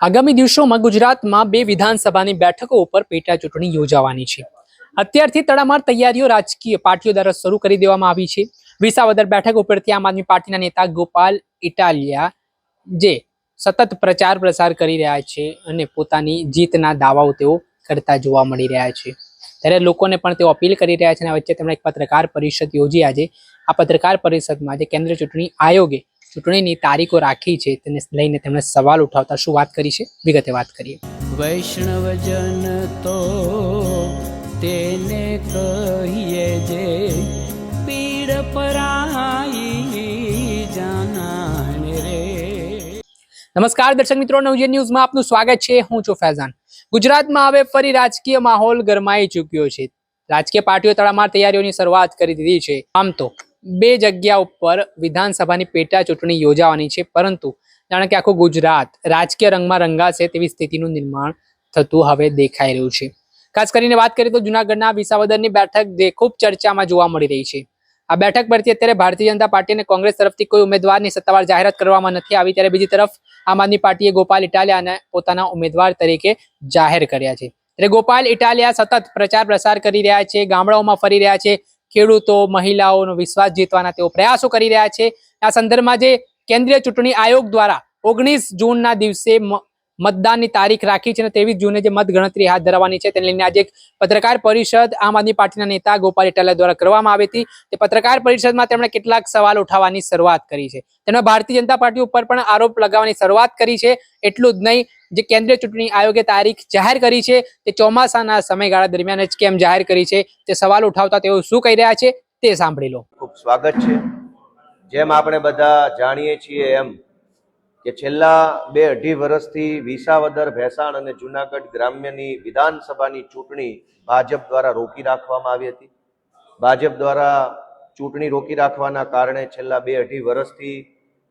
આગામી દિવસોમાં ગુજરાતમાં બે વિધાનસભાની બેઠકો ઉપર પેટા ચૂંટણી યોજાવાની છે. અત્યારથી તડામાર તૈયારીઓ રાજકીય પાર્ટીઓ દ્વારા શરૂ કરી દેવામાં આવી છે. વિસાવદર બેઠક ઉપરથી આમ આદમી પાર્ટીના નેતા ગોપાલ ઇટાલિયા જે સતત પ્રચાર પ્રસાર કરી રહ્યા છે અને પોતાની જીતના દાવાઓ તેઓ કરતા જોવા મળી રહ્યા છે. ત્યારે લોકોને પણ તેઓ અપીલ કરી રહ્યા છે અને વચ્ચે તેમણે એક પત્રકાર પરિષદ યોજી આજે. આ પત્રકાર પરિષદમાં જે કેન્દ્રીય ચૂંટણી આયોગે ચૂંટણીની તારીખો રાખી છે તેને લઈને તેમણે સવાલ ઉઠાવતા શું વાત કરી છે? વિગતે વાત કરીએ. વૈષ્ણવજન તો તેને કહીએ જે પીડ પરાઈ જાનાને રે. નમસ્કાર દર્શક મિત્રો નવજીવન ન્યૂઝમાં આપનું સ્વાગત છે. હું છું ફૈઝાન. ગુજરાતમાં હવે ફરી રાજકીય માહોલ ગરમાઈ ચૂક્યો છે. રાજકીય પાર્ટીઓ તડામાર તૈયારીઓની શરૂઆત કરી દીધી છે. આમ તો બે જગ્યા ઉપર વિધાનસભાની પેટા ચૂંટણી યોજાવાની છે, પરંતુ જાણે કે આખું ગુજરાત રાજકીય રંગમાં રંગાશે તેવી સ્થિતિનું નિર્માણ થતું હવે દેખાઈ રહ્યું છે. ખાસ કરીને વાત કરીએ તો જુનાગઢના વિસાવદરની બેઠક જે ખૂબ ચર્ચામાં જોવા મળી રહી છે. આ બેઠક પરથી અત્યારે ભારતીય જનતા પાર્ટી અને કોંગ્રેસ તરફથી કોઈ ઉમેદવારની સત્તાવાર જાહેરાત કરવામાં નથી આવી, ત્યારે બીજી તરફ આમ આદમી પાર્ટીએ ગોપાલ ઇટાલિયાને પોતાના ઉમેદવાર તરીકે જાહેર કર્યા છે. એટલે ગોપાલ ઇટાલિયા સતત પ્રચાર પ્રસાર કરી રહ્યા છે, ગામડાઓમાં ફરી રહ્યા છે ખેડૂતો, મહિલાઓનો વિશ્વાસ જીતવાના તેઓ પ્રયાસો કરી રહ્યા છે. આ સંદર્ભમાં જે કેન્દ્રીય ચૂંટણી આયોગ દ્વારા ઓગણીસ જૂનના દિવસે મતદાનની તારીખ રાખી છે અને ત્રેવીસ જૂને જે મતગણતરી હાથ ધરવાની છે, તેને લઈને આજે એક પત્રકાર પરિષદ આમ આદમી પાર્ટીના નેતા ગોપાલ ઇટાલિયા દ્વારા કરવામાં આવી હતી. તે પત્રકાર પરિષદમાં તેમણે કેટલાક સવાલ ઉઠાવવાની શરૂઆત કરી છે. તેમણે ભારતીય જનતા પાર્ટી ઉપર પણ આરોપ લગાવવાની શરૂઆત કરી છે. એટલું જ નહીં, જે કેન્દ્રીય ચૂંટણી આયોગે તારીખ જાહેર કરી છે, તે ચોમાસાના સમયગાળા દરમિયાન જ કેમ જાહેર કરી છે? તે સવાલ ઉઠાવતા તેઓ શું કહી રહ્યા છે? તે સાંભળી લો. ખૂબ સ્વાગત છે. જેમ આપણે બધા જાણીએ છીએ એમ કે છેલ્લા બે અઢી વર્ષથી વિસાવદર, ભેસાણ અને જુનાગઢ ગ્રામ્યની વિધાનસભાની ચૂંટણી ભાજપ દ્વારા રોકી રાખવામાં આવી હતી. ભાજપ દ્વારા ચૂંટણી રોકી રાખવાના કારણે છેલ્લા બે અઢી વર્ષથી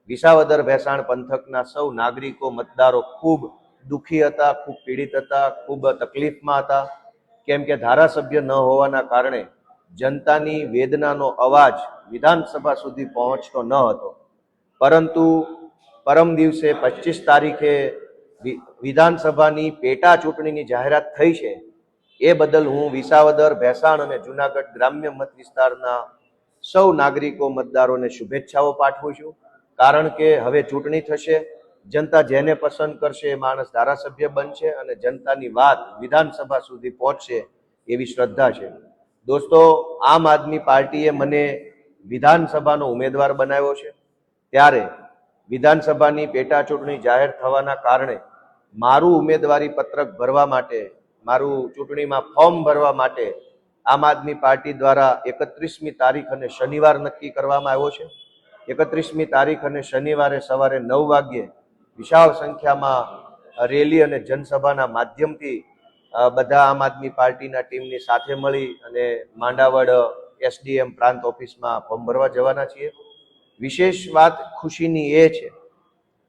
વિસાવદર, ભેસાણ પંથકના સૌ નાગરિકો મતદારો ખૂબ દુઃખી હતા, ખૂબ પીડિત હતા, ખૂબ તકલીફમાં હતા. કેમ કે ધારાસભ્ય ન હોવાના કારણે જનતાની વેદનાનો અવાજ વિધાનસભા સુધી પહોંચતો ન હતો. પરંતુ પરમ દિવસે પચીસ તારીખે વિધાનસભાની પેટા ચૂંટણીની જાહેરાત થઈ છે. એ બદલ હું વિસાવદર, ભેસાણ અને જુનાગઢ ગ્રામ્ય મત વિસ્તારના સૌ નાગરિકો મતદારોને શુભેચ્છાઓ પાઠવું છું. કારણ કે હવે ચૂંટણી થશે, જનતા જેને પસંદ કરશે એ માણસ ધારાસભ્ય બનશે અને જનતાની વાત વિધાનસભા સુધી પહોંચશે એવી શ્રદ્ધા છે. દોસ્તો, આમ આદમી પાર્ટીએ મને વિધાનસભાનો ઉમેદવાર બનાવ્યો છે. ત્યારે વિધાનસભાની પેટા ચૂંટણી જાહેર થવાના કારણે મારું ઉમેદવારી પત્રક ભરવા માટે, મારું ચૂંટણીમાં ફોર્મ ભરવા માટે આમ આદમી પાર્ટી દ્વારા એકત્રીસમી તારીખ અને શનિવાર નક્કી કરવામાં આવ્યો છે. એકત્રીસમી તારીખ અને શનિવારે સવારે નવ વાગ્યે વિશાળ સંખ્યામાં રેલી અને જનસભાના માધ્યમથી બધા આમ આદમી પાર્ટીના ટીમની સાથે મળી અને માંડાવડ એસડીએમ પ્રાંત ઓફિસમાં ફોર્મ ભરવા જવાના છીએ. વિશેષ વાત ખુશીની એ છે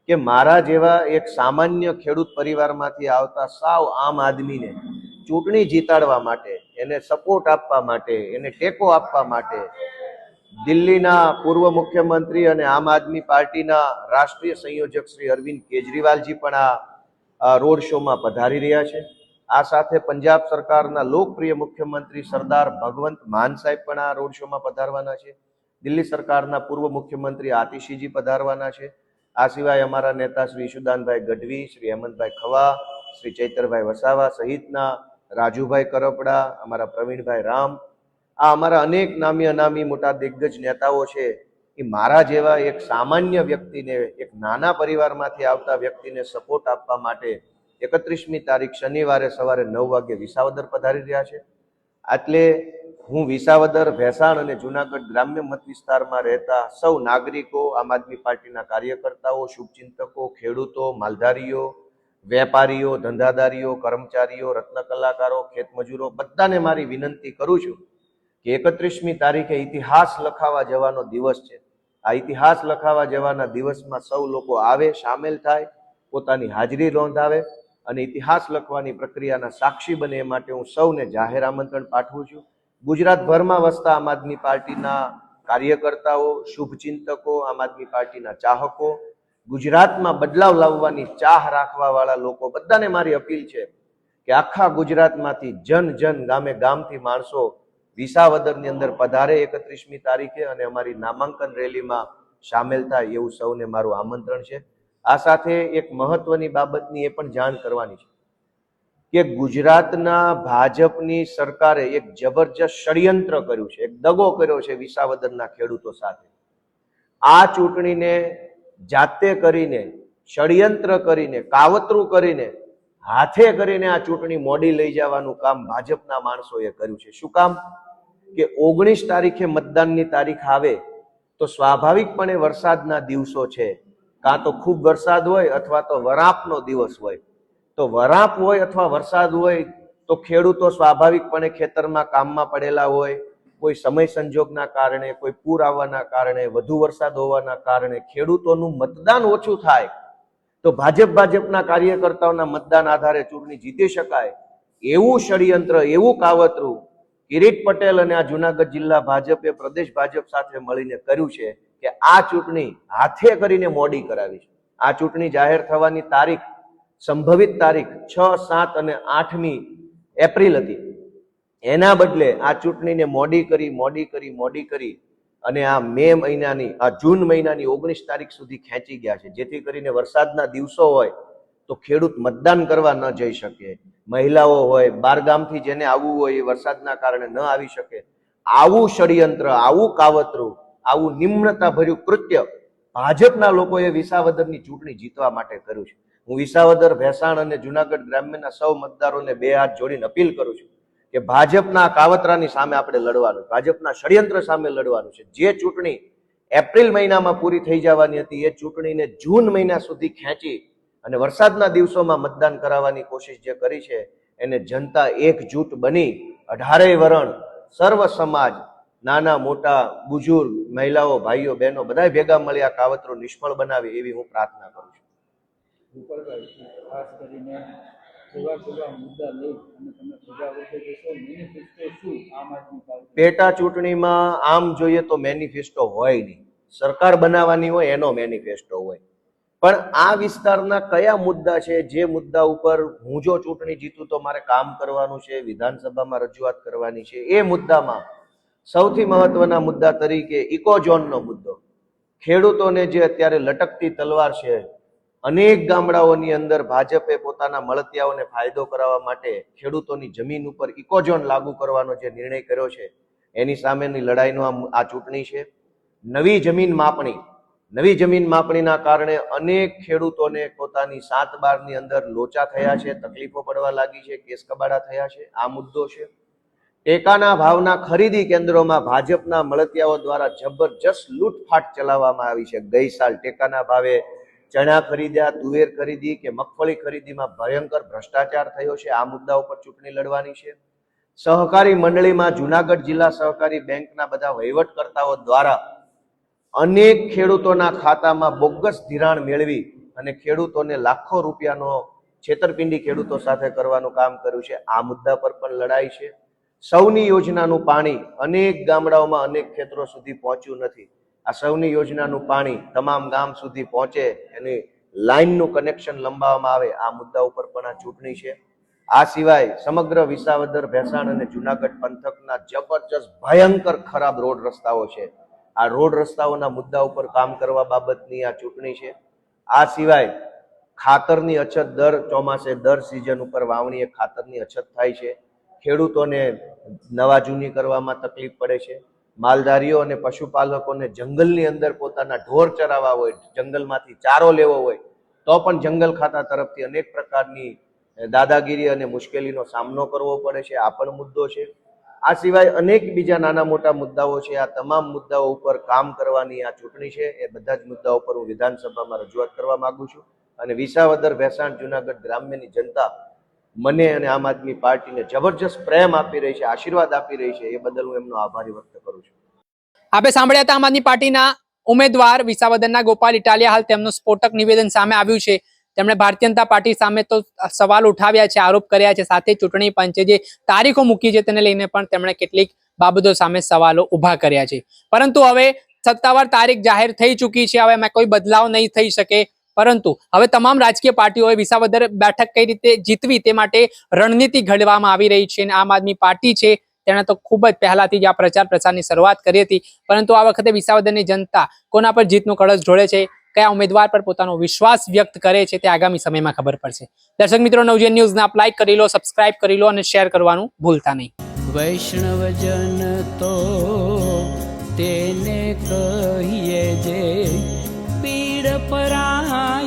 કે મારા જેવા એક સામાન્ય ખેડૂત પરિવારમાંથી આવતા સાવ આમ આદમીને ચૂંટણી જીતાડવા માટે, એને સપોર્ટ આપવા માટે, એને ટેકો આપવા માટે દિલ્હીના પૂર્વ મુખ્યમંત્રી અને આમ આદમી પાર્ટીના રાષ્ટ્રીય સંયોજક શ્રી અરવિંદ કેજરીવાલજી પણ આ રોડ શોમાં પધારી રહ્યા છે. આ સાથે પંજાબ સરકારના લોકપ્રિય મુખ્યમંત્રી સરદાર ભગવંત માન સાહેબ પણ આ રોડ શોમાં પધારવાના છે. દિલ્હી સરકારના પૂર્વ મુખ્યમંત્રી આતિશીજી પધારવાના છે. આ સિવાય અમારા નેતા શ્રી ઈશુદાનભાઈ ગઢવી, શ્રી હેમંતભાઈ ખવા, શ્રી ચૈતરભાઈ વસાવા સહિતના રાજુભાઈ કરપડા, અમારા પ્રવીણભાઈ રામ, આ અમારા અનેક નામી અનામી મોટા દિગ્ગજ નેતાઓ છે એ મારા જેવા એક સામાન્ય વ્યક્તિને, એક નાના પરિવારમાંથી આવતા વ્યક્તિને સપોર્ટ આપવા માટે એકત્રીસમી તારીખ શનિવારે સવારે નવ વાગે વિસાવદર પધારી રહ્યા છે. એટલે હું વિસાવદર, ભેસાણ અને જુનાગઢ ગ્રામ્ય મત વિસ્તારમાં રહેતા સૌ નાગરિકો, આમ આદમી પાર્ટીના કાર્યકર્તાઓ, શુભચિંતકો, ખેડૂતો, માલધારીઓ, વેપારીઓ, ધંધાદારીઓ, કર્મચારીઓ, રત્ન કલાકારો, ખેતમજૂરો, બધાને મારી વિનંતી કરું છું કે એકત્રીસમી તારીખે ઇતિહાસ લખાવા જવાનો દિવસ છે. આ ઇતિહાસ લખાવા જવાના દિવસમાં સૌ લોકો આવે, સામેલ થાય, પોતાની હાજરી નોંધાવે અને ઇતિહાસ લખવાની પ્રક્રિયાના સાક્ષી બને એ માટે હું સૌને જાહેર આમંત્રણ પાઠવું છું. ગુજરાતભરમાં વસતા આમ આદમી પાર્ટીના કાર્યકર્તાઓ, શુભચિંતકો, આમ આદમી પાર્ટીના ચાહકો, ગુજરાતમાં બદલાવ લાવવાની ચાહ રાખવાવાળા લોકો, બધાને મારી અપીલ છે કે આખા ગુજરાતમાંથી જન જન ગામે ગામથી માણસો વિસાવદરની અંદર પધારે એકત્રીસમી તારીખે અને અમારી નામાંકન રેલીમાં સામેલ થાય એવું સૌને મારું આમંત્રણ છે. આ સાથે એક મહત્વની બાબતની એ પણ જાણ કરવાની છે. કે ગુજરાતના ભાજપની સરકારે એક જબરજસ્ત ષડયંત્ર કર્યું છે, એક દગો કર્યો છે વિસાવદરના ખેડૂતો સાથે. આ ચૂંટણીને જાતે કરીને, ષડયંત્ર કરીને, કાવતરું કરીને, હાથે કરીને આ ચૂંટણી મોડી લઈ જવાનું કામ ભાજપના માણસોએ કર્યું છે. શું કામ? કે ઓગણીસ તારીખે મતદાનની તારીખ આવે તો સ્વાભાવિકપણે વરસાદના દિવસો છે. કાં તો ખૂબ વરસાદ હોય અથવા તો વરાપનો દિવસ હોય. તો વરાપ હોય અથવા વરસાદ હોય, તો ખેડૂતો સ્વાભાવિકપણે ખેતરમાં કામમાં પડેલા હોય. કોઈ સમય સંજોગના કારણે, કોઈ પૂર આવવાના કારણે, વધુ વરસાદ હોવાના કારણે ખેડૂતોનું મતદાન ઓછું થાય. તો ભાજપ ભાજપના કાર્યકર્તાઓના મતદાન આધારે ચૂંટણી જીતી શકાય. એવું ષડયંત્ર, એવું કાવતરું કિરીટ પટેલ અને આ જુનાગઢ જિલ્લા ભાજપે પ્રદેશ ભાજપ સાથે મળીને કર્યું છે કે આ ચૂંટણી હાથે કરીને મોડી કરાવી છે. આ ચૂંટણી જાહેર થવાની તારીખ સંભવિત તારીખ છ, સાત અને આઠમી એપ્રિલ હતી. એના બદલે આ ચૂંટણીને મોડી કરી મોડી કરી મોડી કરી અને આ મે મહિનાની, આ જૂન મહિનાની ઓગણીસ તારીખ સુધી ખેંચી ગયા છે. જેથી કરીને વરસાદના દિવસો હોય તો ખેડૂત મતદાન કરવા ન જઈ શકે. મહિલાઓ હોય બાર ગામથી જેને આવવું હોય એ વરસાદના કારણે ન આવી શકે. આવું ષડયંત્ર, આવું કાવતરું, આવું નિમ્નતા ભર્યું કૃત્ય ભાજપના લોકોએ વિસાવદરની ચૂંટણી જીતવા માટે કર્યું છે. હું વિસાવદર, ભેસાણ અને જુનાગઢ ગ્રામ્યના સૌ મતદારોને બે હાથ જોડીને અપીલ કરું છું કે ભાજપના કાવતરાની સામે આપણે લડવાનું ભાજપના ષડયંત્ર સામે લડવાનું છે. જે ચૂંટણી એપ્રિલ મહિનામાં પૂરી થઈ જવાની હતી, એ ચૂંટણીને જૂન મહિના સુધી ખેંચી અને વરસાદના દિવસોમાં મતદાન કરાવવાની કોશિશ જે કરી છે, એને જનતા એકજૂટ બની. અઢારેય વરણ, સર્વ સમાજ, નાના, મોટા, બુજુર્ગ, મહિલાઓ, ભાઈઓ, બહેનો બધા ભેગા મળી આ કાવતરો નિષ્ફળ બનાવે એવી હું પ્રાર્થના કરું છું. ઉપરભાઈ ખાસ કરીને કેવા કેવા મુદ્દા લઈ અને તમે પ્રજા વચ્ચે જશો મેનિફેસ્ટો શું આમ આદમી પાર્ટી? પેટા ચૂંટણીમાં આમ જોઈએ તો મેનિફેસ્ટો હોય નહીં. સરકાર બનાવવાની હોય એનો મેનિફેસ્ટો હોય. પણ આ વિસ્તારના કયા મુદ્દા છે? જે મુદ્દા ઉપર હું જો ચૂંટણી જીતું તો મારે કામ કરવાનું છે, વિધાનસભામાં રજૂઆત કરવાની છે, એ મુદ્દામાં સૌથી મહત્વના મુદ્દા તરીકે ઇકોઝોનનો મુદ્દો. ખેડૂતોને જે અત્યારે લટકતી તલવાર છે અનેક ગામડાઓની અંદર ભાજપે પોતાના મળતિયાઓને ફાયદો કરાવવા માટે ખેડૂતોની જમીન ઉપર ઇકોઝોન લાગુ કરવાનો જે નિર્ણય કર્યો છે, એની સામેની લડાઈનો આ ચૂંટણી છે. નવી જમીન માપણી, નવી જમીન માપણીના કારણે અનેક ખેડૂતોને પોતાની સાત બારની અંદર લોચા થયા છે, તકલીફો પડવા લાગી છે, કેસ કબાડા થયા છે, આ મુદ્દો છે. ટેકાના ભાવના ખરીદી કેન્દ્રોમાં ભાજપના મળતિયાઓ દ્વારા જબરજસ્ત લૂંટફાટ ચલાવવામાં આવી છે. ગઈ સાલ ટેકાના ભાવે ચણા ખરીદ્યા, તુવેર ખરીદી કે મગફળી ખરીદીમાં ભયંકર ભ્રષ્ટાચાર થયો છે? આ મુદ્દા ઉપર ચૂંટણી લડવાની છે? સહકારી મંડળીમાં જુનાગઢ જિલ્લા સહકારી બેંકના બધા વહીવટકર્તાઓ દ્વારા અનેક ખેડૂતોના ખાતામાં બોગસ ધિરાણ મેળવી અને ખેડૂતોને લાખો રૂપિયાનો છેતરપિંડી ખેડૂતો સાથે કરવાનું કામ કર્યું છે. આ મુદ્દા પર પણ લડાઈ છે. સૌની યોજનાનું પાણી અનેક ગામડાઓમાં અનેક ખેતરો સુધી પહોંચ્યું નથી. આ સૌની યોજનાનું પાણી તમામ ગામ સુધી પહોંચે, એની લાઇનનું કનેક્શન લંબાવવામાં આવે, આ મુદ્દા ઉપર પણ આ ચૂંટણી છે. આ સિવાય સમગ્ર વિસાવદર, ભેસાણ અને જુનાગઢ પંથકના જબરજસ્ત, ભયંકર ખરાબ રોડ રસ્તાઓ છે. આ રોડ રસ્તાઓના મુદ્દા ઉપર કામ કરવા બાબતની આ ચૂંટણી છે. આ સિવાય ખાતરની અછત દર, ચોમાસે દર સિઝન ઉપર વાવણીએ ખાતરની અછત થાય છે. ખેડૂતોને નવા જૂની કરવામાં તકલીફ પડે છે. માલધારીઓ અને પશુપાલકોને જંગલની અંદર પોતાના ઢોર ચરાવવા હોય, જંગલમાંથી ચારો લેવો હોય, તો પણ જંગલ ખાતા તરફથી અનેક પ્રકારની દાદાગીરી અને મુશ્કેલીનો સામનો કરવો પડે છે. આ પણ મુદ્દો છે. આ સિવાય અનેક બીજા નાના મોટા મુદ્દાઓ છે. આ તમામ મુદ્દાઓ ઉપર કામ કરવાની આ ચૂંટણી છે. એ બધા જ મુદ્દાઓ પર હું વિધાનસભામાં રજૂઆત કરવા માંગુ છું. અને વિસાવદર ભેસાણ જુનાગઢ ગ્રામ્યની જનતા મને અને આમ આદમી પાર્ટીને જબરજસ્ત પ્રેમ આપી રહી છે, આશીર્વાદ આપી રહી છે. એ બદલ હું એમનો આભારી વ્યક્ત કરું છું આપે સાંભળ્યા હતા આમ આદમી પાર્ટીના ઉમેદવાર વિસાવદરના ગોપાલ ઇટાલિયા હાલ તેમનું સ્ફોટક નિવેદન સામે આવ્યું છે. તેમણે ભારતીય જનતા પાર્ટી સામે તો સવાલ ઉઠાવ્યા છે, આરોપ કર્યા છે. સાથે ચૂંટણી પંચે જે તારીખો મૂકી છે તેને લઈને પણ તેમણે કેટલીક બાબતો સામે સવાલો ઊભા કર્યા છે. પરંતુ હવે સત્તાવાર તારીખ જાહેર થઈ ચૂકી છે. હવે એમાં કોઈ બદલાવ નહીં થઈ શકે. પરંતુ હવે તમામ રાજકીય પાર્ટીઓએ વિસાવદર બેઠક કઈ રીતે જીતવી તે માટે રણનીતિ ઘડવામાં આવી રહી છે અને આમ આદમી પાર્ટી છે તેણે તો ખૂબ જ પહેલાથી જ આ પ્રચાર પ્રસારની શરૂઆત કરી હતી. પરંતુ આ વખતે વિસાવદરની જનતા કોના પર જીતનો કળશ ઢોળે છે, કયા ઉમેદવાર પર પોતાનો વિશ્વાસ વ્યક્ત કરે છે તે આગામી સમયમાં ખબર પડશે. દર્શક મિત્રો નવજન ન્યૂઝને આપ લાઈક કરી લો સબસ્ક્રાઇબ કરી લો અને શેર કરવાનું ભૂલતા નહીં. વૈષ્ણવજન તો તેને કહીએ જે પીડ પરાઈ